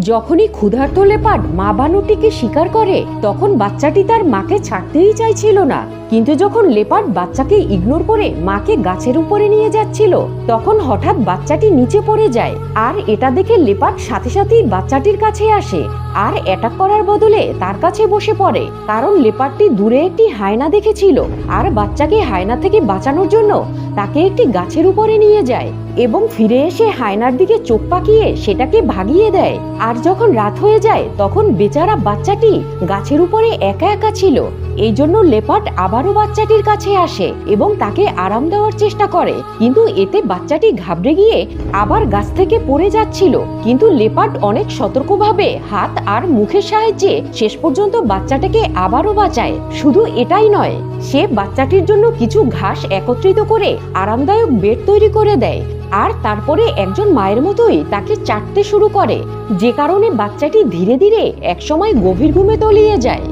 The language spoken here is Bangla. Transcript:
যখনই ক্ষুধার্ত লেপার্ড মা বানরটিকে শিকার করে, তখন বাচ্চাটি তার মাকে ছাড়তেই চাইছিল না। কিন্তু যখন লেপার্ড বাচ্চাকে ইগনোর করে মাকে গাছের উপরে নিয়ে যাচ্ছিল, তখন হঠাৎ বাচ্চাটি নিচে পড়ে যায়। আর এটা দেখে লেপার্ড সাথে সাথেই বাচ্চাটির কাছে আসে। আর অ্যাটাক করার বদলে তার কাছে বসে পড়ে, কারণ লেপার্ডটি দূরে একটি হায়না দেখেছিল আর বাচ্চাকে হায়না থেকে বাঁচানোর জন্য তাকে একটি গাছের উপরে নিয়ে যায় এবং ফিরে এসে হায়নার দিকে চোখ পাকিয়ে সেটাকে ভাগিয়ে দেয়। আর যখন রাত হয়ে যায়, তখন বেচারা বাচ্চাটি গাছের উপরে একা একা ছিল। এই জন্য লেপার্ড আবারও বাচ্চাটির কাছে আসে এবং তাকে আরাম দেওয়ার চেষ্টা করে। কিন্তু এতে বাচ্চাটি ঘাবড়ে গিয়ে আবার গাছ থেকে পড়ে যাচ্ছিল। কিন্তু লেপার্ড অনেক সতর্কভাবে হাত আর মুখের সাহায্যে শেষ পর্যন্ত বাচ্চাটাকে আবারও বাঁচায়। শুধু এটাই নয়, সে বাচ্চাটির জন্য কিছু ঘাস একত্রিত করে আরামদায়ক বেড তৈরি করে দেয় আর তারপরে একজন মায়ের মতোই তাকে চাটতে শুরু করে, যে কারণে বাচ্চাটি ধীরে ধীরে একসময় গভীর ঘুমে তলিয়ে যায়।